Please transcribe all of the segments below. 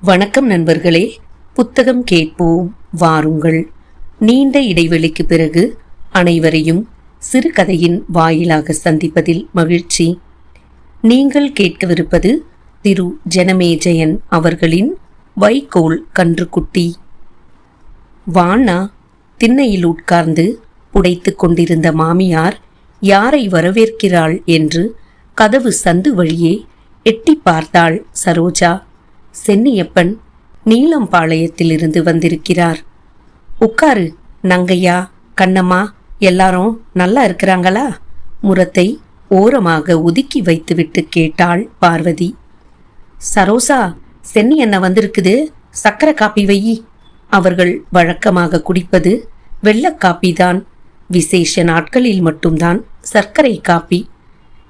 வணக்கம் நண்பர்களே. புத்தகம் கேட்போம் வாருங்கள். நீண்ட இடைவெளிக்கு பிறகு அனைவரையும் சிறுகதையின் வாயிலாக சந்திப்பதில் மகிழ்ச்சி. நீங்கள் கேட்கவிருப்பது திரு. ஜனமேஜயன் அவர்களின் வைகோல் கன்றுக்குட்டி. வானா திண்ணையில் உட்கார்ந்து புடைத்து கொண்டிருந்த மாமியார் யாரை வரவேற்கிறாள் என்று கதவு சந்து வழியே எட்டி பார்த்தாள் சரோஜா. சென்னியப்பன் நீலம்பாளையத்திலிருந்து வந்திருக்கிறார். உட்காரு நங்கையா கண்ணம்மா எல்லாரும் நல்லா இருக்கிறாங்களா? முரத்தை ஓரமாக ஒதுக்கி வைத்துவிட்டு கேட்டாள் பார்வதி. சரோசா சென்னி என்ன வந்திருக்குது. சக்கரை காப்பி வையி. அவர்கள் வழக்கமாக குடிப்பது வெள்ளக் காப்பிதான். விசேஷ நாட்களில் மட்டும்தான் சர்க்கரை காப்பி.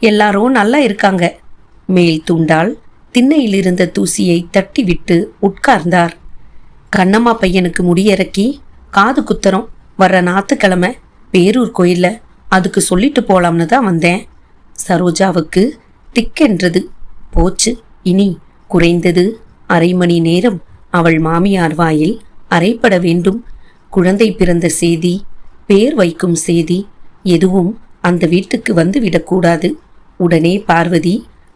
எல்லாரும் நல்லா இருக்காங்க. மேல் தூண்டால் திண்ணையில் இருந்த தூசியை தட்டிவிட்டு உட்கார்ந்தார். கண்ணம்மா பையனுக்கு முடியிறக்கி காது குத்தரம் வர்ற ஞாத்துக்கிழமை பேரூர் கோயில்ல அதுக்கு சொல்லிட்டு போலாம்னு தான் வந்தேன். சரோஜாவுக்கு திக்கென்றது. போச்சு. இனி குறைந்தது அரை மணி நேரம் அவள் மாமியார் வாயில் அறைப்பட வேண்டும். குழந்தை பிறந்த செய்தி பேர் வைக்கும் செய்தி எதுவும் அந்த வீட்டுக்கு வந்து விடக்கூடாது உடனே பார்வதி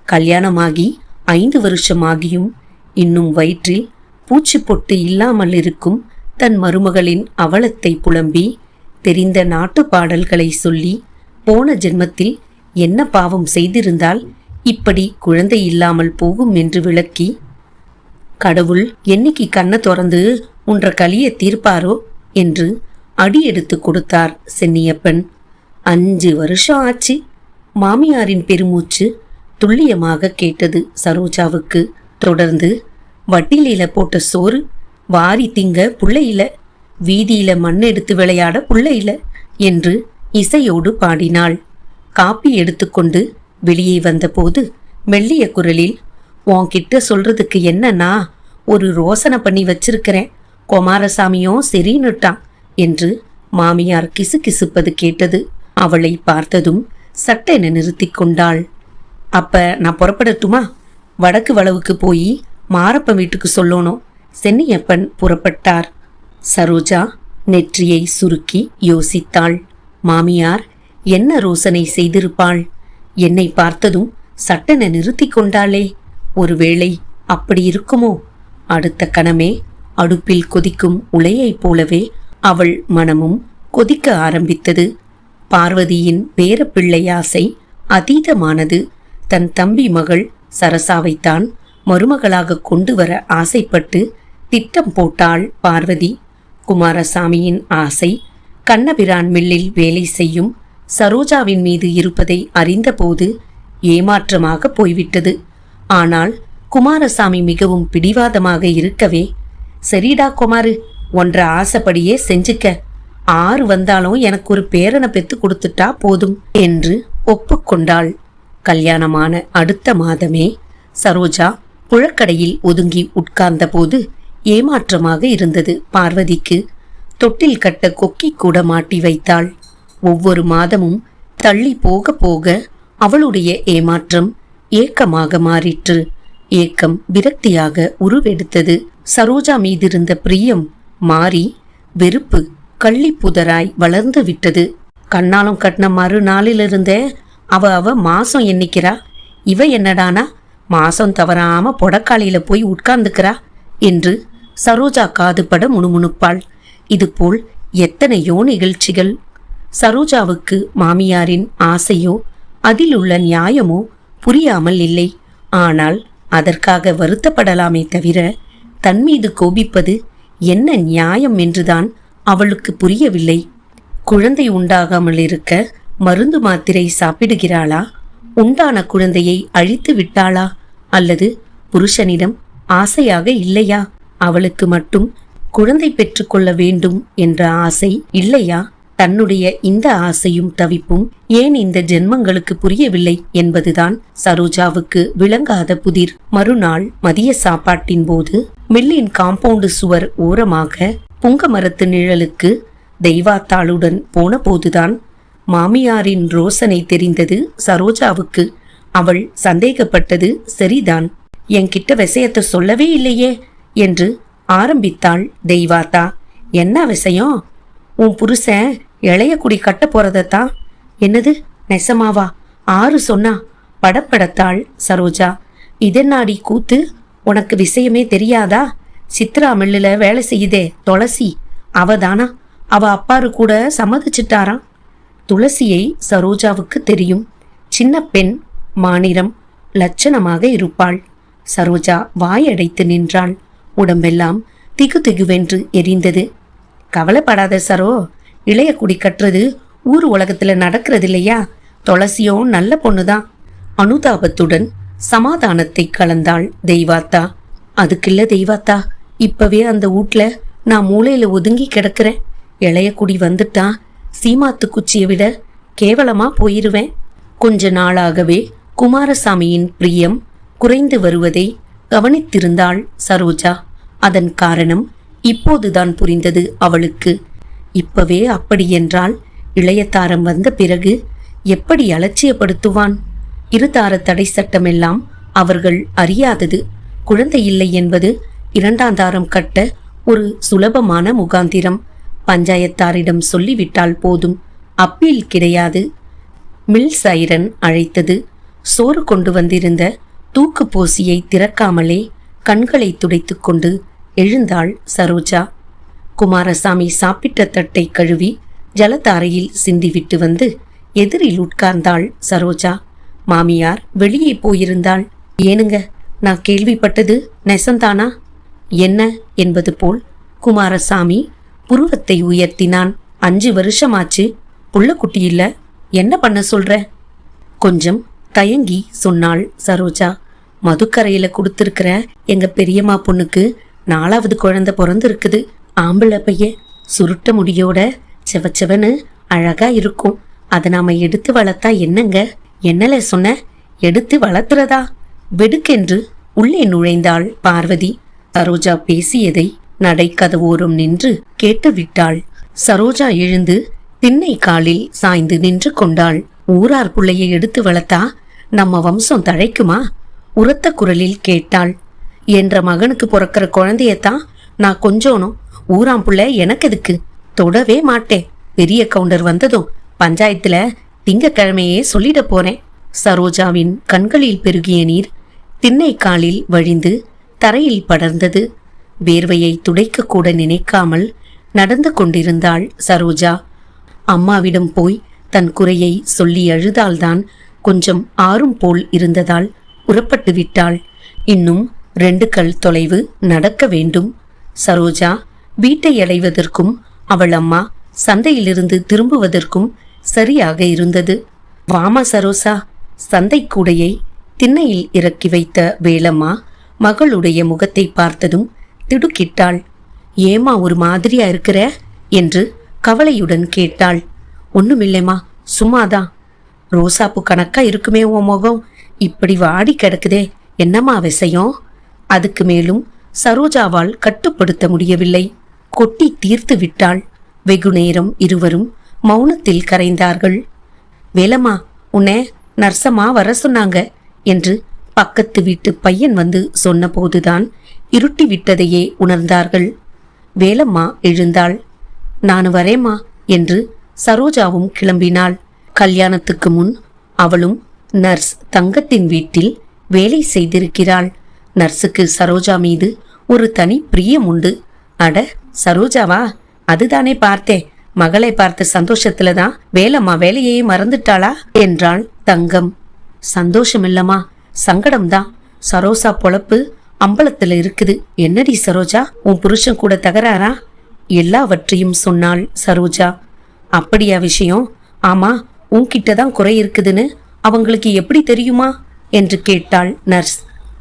கல்யாணமாகி ஐந்து வருஷமாகியும் இன்னும் வயிற்றில் பூச்சி பொட்டு இல்லாமல் இருக்கும் தன் மருமகளின் அவலத்தை புலம்பி தெரிந்த நாட்டு பாடல்களை சொல்லி போன ஜென்மத்தில் என்ன பாவம் செய்திருந்தால் இப்படி குழந்தை இல்லாமல் போகும் என்று விளக்கி கடவுள் என்னைக்கு கண்ணை திறந்து உன்ற கலியை தீர்ப்பாரோ? என்று அடி எடுத்து கொடுத்தார் சென்னியப்பன். அஞ்சு வருஷம் ஆச்சு. மாமியாரின் பெருமூச்சு துல்லியமாக கேட்டது சரோஜாவுக்கு. தொடர்ந்து வட்டிலில போட்ட சோறு வாரி திங்க புள்ளையில வீதியில மண் எடுத்து விளையாட புள்ளையில என்று இசையோடு பாடினாள். காப்பி எடுத்துக்கொண்டு வெளியே வந்தபோது மெல்லிய குரலில் உன்கிட்ட சொல்றதுக்கு என்னன்னா ஒரு ரோசனை பண்ணி வச்சிருக்கிறேன். குமாரசாமியும் சரின்னுட்டான். என்று மாமியார் கிசுகிசுப்பது கேட்டது. அவளை பார்த்ததும் சட்டென நிறுத்திக் கொண்டாள். அப்ப நான் புறப்படட்டுமா? வடக்கு வளவுக்கு போய் மாரப்பன் வீட்டுக்கு சொல்லணும் சென்னியப்பன் புறப்பட்டார். சரோஜா நெற்றியை சுருக்கி யோசித்தாள். மாமியார் என்ன ரோசனை செய்திருப்பாள்? என்னை பார்த்ததும் சட்டென நிறுத்தி கொண்டாளே. ஒருவேளை அப்படி இருக்குமோ? அடுத்த கணமே அடுப்பில் கொதிக்கும் உலையைப் போலவே அவள் மனமும் கொதிக்க ஆரம்பித்தது. பார்வதியின் பேரப்பிள்ளை ஆசை அதீதமானது. தன் தம்பி மகள் சரசாவைத்தான் மருமகளாக கொண்டு வர ஆசைப்பட்டு திட்டம் போட்டாள் பார்வதி. குமாரசாமியின் ஆசை கண்ணபிரான் மில்லில் வேலை செய்யும் சரோஜாவின் மீது இருப்பதை அறிந்தபோது ஏமாற்றமாக போய்விட்டது. ஆனால் குமாரசாமி மிகவும் பிடிவாதமாக இருக்கவே சரிடா குமாரு ஒன்றை ஆசைப்படியே செஞ்சுக்க. ஆறு வந்தாலும் எனக்கு ஒரு பேரனை பெத்து கொடுத்துட்டா போதும் என்று ஒப்புக்கொண்டாள். கல்யாணமான அடுத்த மாதமே சரோஜா புழக்கடையில் ஒதுங்கி உட்கார்ந்தபோது ஏமாற்றமாக இருந்தது பார்வதிக்கு. தொட்டில் கட்ட கொக்கி கூட மாட்டி வைத்தாள். ஒவ்வொரு மாதமும் தள்ளி போக போக அவளுடைய ஏமாற்றம் ஏக்கமாக மாறிற்று. ஏக்கம் விரக்தியாக உருவெடுத்தது சரோஜா மீதிருந்த பிரியம். மாறி வெறுப்பு கள்ளிப்புதராய் வளர்ந்து விட்டது. கண்ணாலும் கட்டின மறுநாளிலிருந்தே அவ அவ மாசம் எண்ணிக்கிறா. இவ என்னடானா மாசம் தவறாம பொடக்காளியில போய் உட்கார்ந்துக்கிறா என்று சரோஜா காதுபட முணுமுணுப்பாள். இதுபோல் எத்தனையோ நிகழ்ச்சிகள். சரோஜாவுக்கு மாமியாரின் ஆசையோ அதில் உள்ள நியாயமோ புரியாமல் இல்லை. ஆனால் அதற்காக வருத்தப்படலாமே தவிர தன்மீது கோபிப்பது என்ன நியாயம் என்றுதான் அவளுக்கு புரியவில்லை. குழந்தை உண்டாகாமல் இருக்க மருந்து மாத்திரை சாப்பிடுகிறாளா? உண்டான குழந்தையை அழித்து விட்டாளா? அல்லது புருஷனிடம் ஆசையாக இல்லையா? அவளுக்கு மட்டும் குழந்தை பெற்றுக்கொள்ள வேண்டும் என்ற ஆசை இல்லையா? தன்னுடைய இந்த ஆசையும் தவிப்பும் ஏன் இந்த ஜென்மங்களுக்கு புரியவில்லை என்பதுதான் சரோஜாவுக்கு விளங்காத புதிர். மறுநாள் மதிய சாப்பாட்டின் போது மில்லின் காம்பவுண்டு சுவர் ஓரமாக புங்க மரத்து நிழலுக்கு தெய்வாத்தாளுடன் போன போதுதான் மாமியாரின் ரோசனை தெரிந்தது சரோஜாவுக்கு. அவள் சந்தேகப்பட்டது சரிதான் என்கிட்ட விஷயத்தை சொல்லவே இல்லையே என்று ஆரம்பித்தாள் தெய்வாத்தா. என்ன விஷயம்? உன் புருஷன் இளைய குடி கட்ட போறதத்தான் என்னது? நெசமாவா? ஆறு சொன்னா படப்படத்தாள் சரோஜா. இதென்னாடி கூத்து? உனக்கு விஷயமே தெரியாதா? சித்ரா மில்லுல வேலை செய்யுதே துளசி. அவ தானா அவ அப்பாரு கூட சம்மதிச்சிட்டாராம் துளசியை சரோஜாவுக்கு தெரியும். சின்ன பெண் மாநிறம் லட்சணமாக இருப்பாள். சரோஜா வாயடைத்து நின்றாள். உடம்பெல்லாம் திகு திகுவென்று எரிந்தது. கவலைப்படாத சரோ இளைய குடி கட்டுறது ஊர் உலகத்துல நடக்கிறது இல்லையா துளசியும் நல்ல பொண்ணுதான். அனுதாபத்துடன் சமாதானத்தை கலந்தாள் தெய்வாத்தா. அதுக்கில்ல தெய்வாத்தா இப்பவே அந்த வீட்ல நான் மூலையில ஒதுங்கி கிடக்கிறேன். இளையக்குடி வந்துட்டான் சீமாத்து குச்சியை விட கேவலமா போயிருவேன். கொஞ்ச நாளாகவே குமாரசாமியின் பிரியம் குறைந்து வருவதை கவனித்திருந்தாள் சரோஜா. அதன் காரணம் இப்போதுதான் புரிந்தது அவளுக்கு. இப்பவே அப்படியென்றால் இளையதாரம் வந்த பிறகு எப்படி அலட்சியப்படுத்துவான்? இருதார தடை சட்டமெல்லாம் அவர்கள் அறியாதது. குழந்தை இல்லை என்பது இரண்டாம் தாரம் கட்ட ஒரு சுலபமான முகாந்திரம். பஞ்சாயத்தாரிடம் சொல்லிவிட்டால் போதும். அப்பீல் கிடையாது. மில் சைரன் அழைத்தது. சோறு கொண்டு வந்திருந்த தூக்கு போசியை திறக்காமலே கண்களை துடைத்துக்கொண்டு எழுந்தாள் சரோஜா. குமாரசாமி சாப்பிட்ட தட்டை கழுவி ஜலதாரையில் சிந்திவிட்டு வந்து எதிரில் உட்கார்ந்தாள் சரோஜா. மாமியார் வெளியே போயிருந்தாள். ஏனுங்க நான் கேள்விப்பட்டது நெசந்தானா? என்ன? என்பது போல் குமாரசாமி புருவத்தை உயர்த்தினான். அஞ்சு வருஷமாச்சு. புள்ளக்குட்டி இல்ல. என்ன பண்ண சொல்ற? கொஞ்சம் தயங்கி சொன்னாள் சரோஜா. மதுக்கரையில கொடுத்துருக்கிற எங்க பெரியம்மா பொண்ணுக்கு நாலாவது குழந்தை பிறந்திருக்குது. ஆம்பளை பையன் சுருட்ட முடியோட செவச்செவன்னு அழகா இருக்கும். அதை நாம எடுத்து வளர்த்தா என்னங்க? என்னல சொன்ன? எடுத்து வளர்த்துறதா? வெடுக்கென்று உள்ளே நுழைந்தாள் பார்வதி. சரோஜா பேசியதை நடைக்கதவோரம் நின்று கேட்டுவிட்டாள். சரோஜா எழுந்து திண்ணை காலில் சாய்ந்து நின்று கொண்டாள். ஊரார் புள்ளையை எடுத்து வளர்த்தா? நம்ம வம்சம் தழைக்குமா? உரத்த குரலில் கேட்டாள். என்ற மகனுக்கு பிறக்கிற குழந்தையத்தான் நான் கொஞ்சோனும் ஊராம் புள்ள எனக்கு எதுக்கு தொடவே மாட்டேன். பெரிய கவுண்டர் வந்ததும் பஞ்சாயத்துல திங்கக்கிழமையே சொல்லிட போறேன். சரோஜாவின் கண்களில் பெருகிய நீர் திண்ணை காலில் வழிந்து தரையில் படர்ந்தது. வேர்வையை துடைக்க கூட நினைக்காமல் நடந்து கொண்டிருந்தாள் சரோஜா. அம்மாவிடம் போய் தன் குறையை சொல்லி அழுதால்தான் கொஞ்சம் ஆறும் போல் இருந்ததால் புறப்பட்டு விட்டாள். இன்னும் ரெண்டு கல் தொலைவு நடக்க வேண்டும். சரோஜா வீட்டை அடைவதற்கும் அவள் அம்மா சந்தையிலிருந்து திரும்புவதற்கும் சரியாக இருந்தது. வாமா சரோசா சந்தை கூடையை திண்ணையில் இறக்கி வைத்த வேலம்மா மகளுடைய முகத்தை பார்த்ததும் திடுக்கிட்டாள். ஏமா ஒரு மாதிரியா இருக்கிற? என்று கவலையுடன் கேட்டாள். ஒண்ணுமில்லைம்மா சும்மாதான். ரோசாப்பு கணக்கா இருக்குமே உன் முகம். இப்படி வாடி கிடக்குதே என்னம்மா விஷயம்? அதுக்கு மேலும் சரோஜாவால் கட்டுப்படுத்த முடியவில்லை. கொட்டி தீர்த்து விட்டாள். வெகு நேரம் இருவரும் மௌனத்தில் கரைந்தார்கள். வேலம்மா உன்னை நர்சமா வர சொன்னாங்க என்று பக்கத்து வீட்டு பையன் வந்து சொன்னபோதுதான் இருட்டி விட்டதையே உணர்ந்தார்கள். வேலம்மா எழுந்தாள். நான் வரேம்மா என்று சரோஜாவும் கிளம்பினாள். கல்யாணத்துக்கு முன் அவளும் நர்ஸ் தங்கத்தின் வீட்டில் வேலை செய்திருக்கிறாள். நர்ஸுக்கு சரோஜா மீது ஒரு தனி பிரியம் உண்டு. அட சரோஜாவா அதுதானே பார்த்தேன். மகளை பார்த்த சந்தோஷத்துல தான் வேலம்மா வேலையே மறந்துட்டாளா? என்றாள் தங்கம். சந்தோஷம் இல்லம்மா சங்கடம்தான். சரோசா பொழப்பு அம்பலத்துல இருக்குது. என்னடி சரோஜா உன் புருஷன் கூட தகராறா? எல்லாவற்றையும் சொன்னாள் சரோஜா. அப்படியா விஷயம்? ஆமா உன்கிட்ட தான் குறை இருக்குதுன்னு அவங்களுக்கு எப்படி தெரியுமா? என்று கேட்டாள் நர்ஸ்.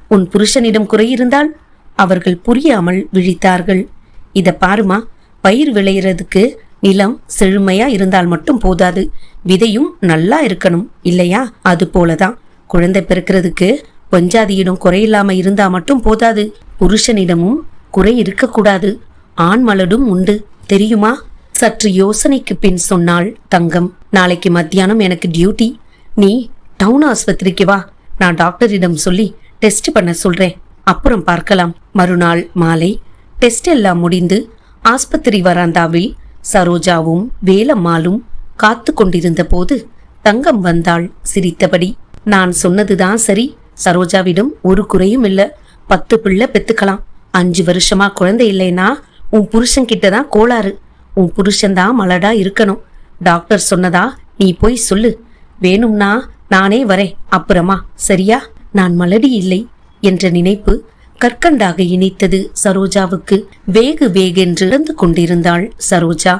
உன் புருஷனிடம் குறை இருந்தால் அவர்கள் புரியாமல் விழித்தார்கள். இத பாருமா பயிர் விளையிறதுக்கு நிலம் செழுமையா இருந்தால் மட்டும் போதாது. விதையும் நல்லா இருக்கணும் இல்லையா? அது போலதான். குழந்தை பிறக்கிறதுக்கு பஞ்சாதியிடம் குறையில்லாம இருந்தா மட்டும் போதாது. புருஷனிடமும் குறை இருக்கக்கூடாது. ஆண் மலடும் உண்டு. தெரியுமா? சற்று யோசனைக்கு பின் சொன்னாள் தங்கம். நாளைக்கு மத்தியானம் எனக்கு டியூட்டி. நீ டவுன் ஆஸ்பத்திரிக்கு வா. நான் டாக்டரிடம் சொல்லி டெஸ்ட் பண்ண சொல்றேன். அப்புறம் பார்க்கலாம். மறுநாள் மாலை டெஸ்ட் எல்லாம் முடிந்து ஆஸ்பத்திரி வராந்தாவில் சரோஜாவும் வேலம்மாளும் காத்து கொண்டிருந்த போது தங்கம் வந்தாள் சிரித்தபடி. நான் சொன்னதுதான் சரி. சரோஜாவிடம் ஒரு குறையும் இல்ல. பத்து பிள்ளை பெத்துக்கலாம். அஞ்சு வருஷமா குழந்தை இல்லைன்னா உன் புருஷன் கிட்ட தான் கோளாறு. உன் புருஷன்தான் மலடா இருக்கணும். டாக்டர் சொன்னதா நீ போய் சொல்லு. வேணும்னா நானே வரேன். அப்புறமா சரியா? நான் மலடி இல்லை என்ற நினைப்பு கற்கண்டாக இனித்தது சரோஜாவுக்கு. வேகு வேகென்று இறந்து கொண்டிருந்தாள் சரோஜா.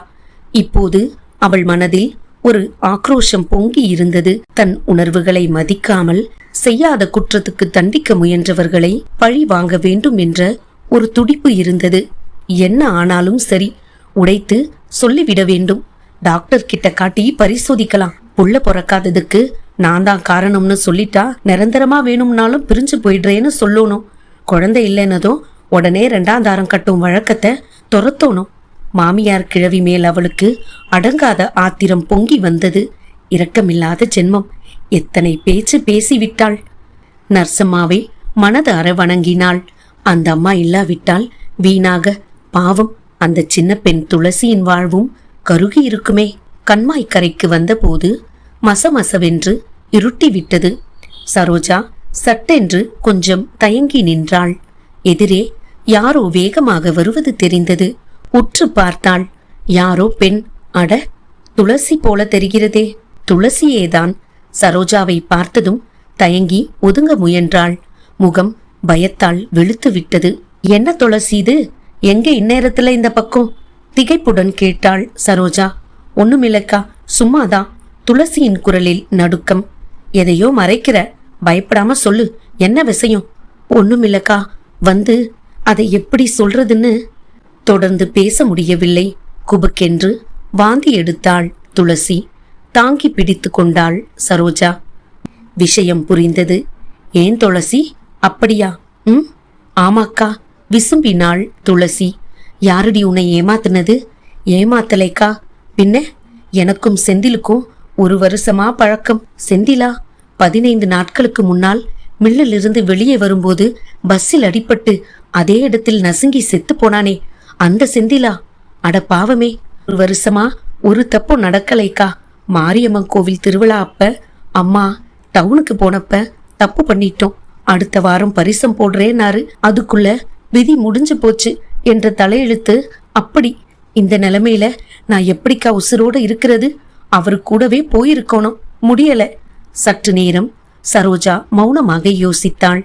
இப்போது அவள் மனதில் ஒரு ஆக்ரோஷம் பொங்கி இருந்தது. தன் உணர்வுகளை மதிக்காமல் செய்யாத குற்றத்துக்கு தண்டிக்க முயன்றவர்களை பழி வாங்க வேண்டும் என்ற ஒரு துடிப்பு இருந்தது. என்ன ஆனாலும் சரி உடைத்து சொல்லிவிட வேண்டும். டாக்டர் கிட்ட காட்டி பரிசோதிக்கலாம். புள்ள பிறக்காததுக்கு நான் தான் காரணம்னு சொல்லிட்டா நிரந்தரமா வேணும்னாலும் பிரிஞ்சு போயிடுறேன்னு சொல்லணும். குழந்தை இல்லைன்னதும் உடனே ரெண்டாம் தாரம் கட்டும் வழக்கத்தை துரத்தோணும். மாமியார் கிழவி மேல் அவளுக்கு அடங்காத ஆத்திரம் பொங்கி வந்தது. இரக்கமில்லாத ஜென்மம். எத்தனை பேச்சு பேசிவிட்டாள். நர்சம்மாவை மனதார வணங்கினாள். அந்த அம்மா இல்லாவிட்டால் வீணாக. பாவம். அந்த சின்ன பெண் துளசியின் வாழ்வும் கருகி இருக்குமே. கண்மாய் கரைக்கு வந்தபோது மசமசவென்று இருட்டி விட்டது சரோஜா சட்டென்று கொஞ்சம் தயங்கி நின்றாள். எதிரே யாரோ வேகமாக வருவது தெரிந்தது. உற்று பார்த்தாள் யாரோ பெண் அட துளசி போல தெரிகிறதே. துளசியேதான். சரோஜாவை பார்த்ததும் தயங்கி ஒதுங்க முயன்றாள். முகம் பயத்தால் வெளுத்து விட்டது. என்ன துளசி இது? எங்க இந்நேரத்துல இந்த பக்கம்? திகைப்புடன் கேட்டாள் சரோஜா. ஒண்ணுமில்லக்கா சும்மாதான். துளசியின் குரலில் நடுக்கம். எதையோ மறைக்கிற பயப்படாம சொல்லு. என்ன விஷயம்? ஒண்ணுமில்லக்கா. வந்து அதை எப்படி சொல்றதுன்னு? தொடர்ந்து பேச முடியவில்லை. குபுக்கென்று வாந்தி எடுத்தாள் துளசி. தாங்கி பிடித்து கொண்டாள் சரோஜா. விஷயம் புரிந்தது. ஏன் துளசி? அப்படியா? ம்? ஆமாக்கா விசும்பினாள் துளசி. யாரடி உன்னை ஏமாத்தினது? ஏமாத்தலைக்கா. பின்ன? எனக்கும் செந்திலுக்கும் ஒரு வருஷமா பழக்கம். செந்திலா பதினைந்து நாட்களுக்கு முன்னால் மில்லிலிருந்து வெளியே வரும்போது பஸ்ஸில் அடிபட்டு அதே இடத்தில் நசுங்கி செத்து போனானே. அந்த செந்திலா அட பாவமே ஒரு வருஷமா ஒரு தப்பு நடக்கலைக்கா. மாரியம்மன் கோவில் திருவிழா அப்ப அம்மா டவுனுக்கு போனப்ப தப்பு பண்ணிட்டோம். அடுத்த வாரம் பரிசம் போடுறேனாரு அதுக்குள்ள விதி முடிஞ்சு போச்சு என்ற தலையெழுத்து அப்படி. இந்த நிலைமையில நான் எப்படிக்கா உசுரோட இருக்கிறது? அவரு கூடவே போயிருக்கணும். முடியல. சற்று நேரம் சரோஜா மௌனமாக யோசித்தாள்.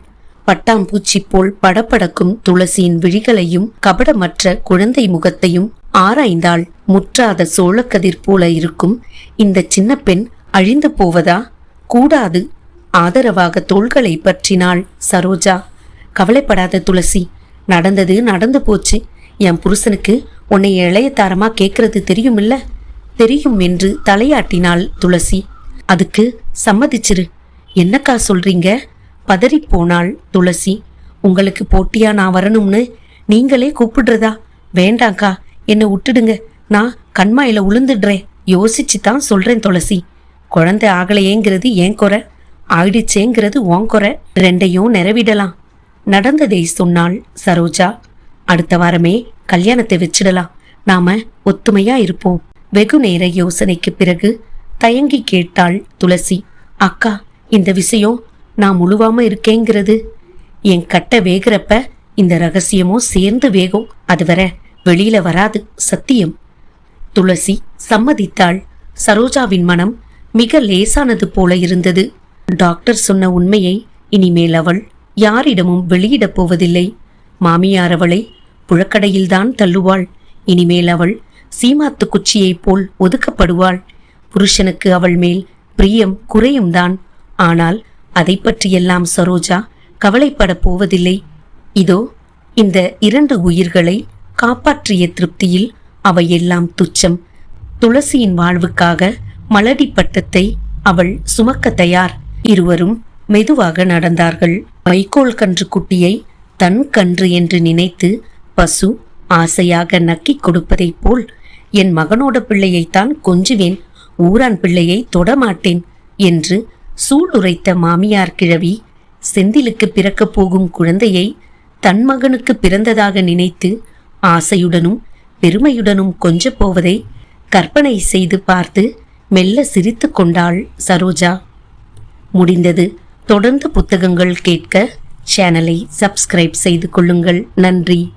பட்டாம்பூச்சி போல் படபடக்கும் துளசியின் விழிகளையும் கபடமற்ற குழந்தை முகத்தையும் ஆராய்ந்தாள். முற்றாத சோழக்கதிர் போல இருக்கும் இந்த சின்ன பெண் அழிந்து போவதா? கூடாது. ஆதரவாக தோள்களை பற்றினாள் சரோஜா. கவலைப்படாத துளசி நடந்தது நடந்து போச்சு. என் புருஷனுக்கு உன்னை இளையதாரமா கேட்கறது தெரியுமில்ல? தெரியும் என்று தலையாட்டினாள் துளசி. அதுக்கு சம்மதிச்சிரு. என்னக்கா சொல்றீங்க? பதறிப் போனாள் துளசி. உங்களுக்கு போட்டியா நான் வரணும்னு? நீங்களே கூப்பிடுறதா? வேண்டாங்க்கா என்னை விட்டுடுங்க. நான் கண்மாயில உளுந்துடுறேன். யோசிச்சு தான் சொல்றேன் துளசி. குழந்தை ஆகலையேங்கிறது ஏன் குறை? ஆயிடுச்சேங்கிறது உன் குறை. ரெண்டையும் நிறைவிடலாம். நடந்ததை சொன்னாள் சரோஜா. அடுத்த வாரமே கல்யாணத்தை வச்சிடலாம். நாம ஒத்துமையா இருப்போம். வெகு நேர யோசனைக்கு பிறகு தயங்கி கேட்டாள் துளசி. அக்கா இந்த விஷயம் நான் முழுவாம இருக்கேங்கிறது. என் கட்ட வேகிறப்ப இந்த ரகசியமும் சேர்ந்து வேகும். அதுவரை வெளியில வராது சத்தியம். துளசி சம்மதித்தாள். சரோஜாவின் மனம் மிக லேசானது போல இருந்தது. டாக்டர் சொன்ன உண்மையை இனிமேல் அவள் யாரிடமும் வெளியிடப் போவதில்லை. மாமியார் அவளை புழக்கடையில்தான் தள்ளுவாள். இனிமேல் அவள் சீமாத்து குச்சியைப் போல் ஒதுக்கப்படுவாள். புருஷனுக்கு அவள் மேல் பிரியம் குறையும் தான் ஆனால் அதை பற்றியெல்லாம் சரோஜா கவலைப்படப் போவதில்லை. இதோ இந்த இரண்டு உயிர்களை காப்பாற்றிய திருப்தியில் அவையெல்லாம் துச்சம். துளசியின் வாழ்வுக்காக மலடி பட்டத்தை அவள் சுமக்க தயார். இருவரும் மெதுவாக நடந்தார்கள். வைக்கோல் கன்று குட்டியை தன் கன்று என்று நினைத்து பசு ஆசையாக நக்கிக் கொடுப்பதைப் போல் என் மகனோட பிள்ளையைத்தான் கொஞ்சுவேன். ஊரான் பிள்ளையை தொடமாட்டேன் என்று சூளுரைத்த மாமியார் கிழவி செந்திலுக்கு பிறக்கப் போகும் குழந்தையை தன் மகனுக்கு பிறந்ததாக நினைத்து ஆசையுடனும் பெருமையுடனும் கொஞ்சப் போவதை கற்பனை செய்து பார்த்து மெல்ல சிரித்து கொண்டாள் சரோஜா. முடிந்தது. தொடர்ந்து புத்தகங்கள் கேட்க சேனலை சப்ஸ்கிரைப் செய்து கொள்ளுங்கள். நன்றி.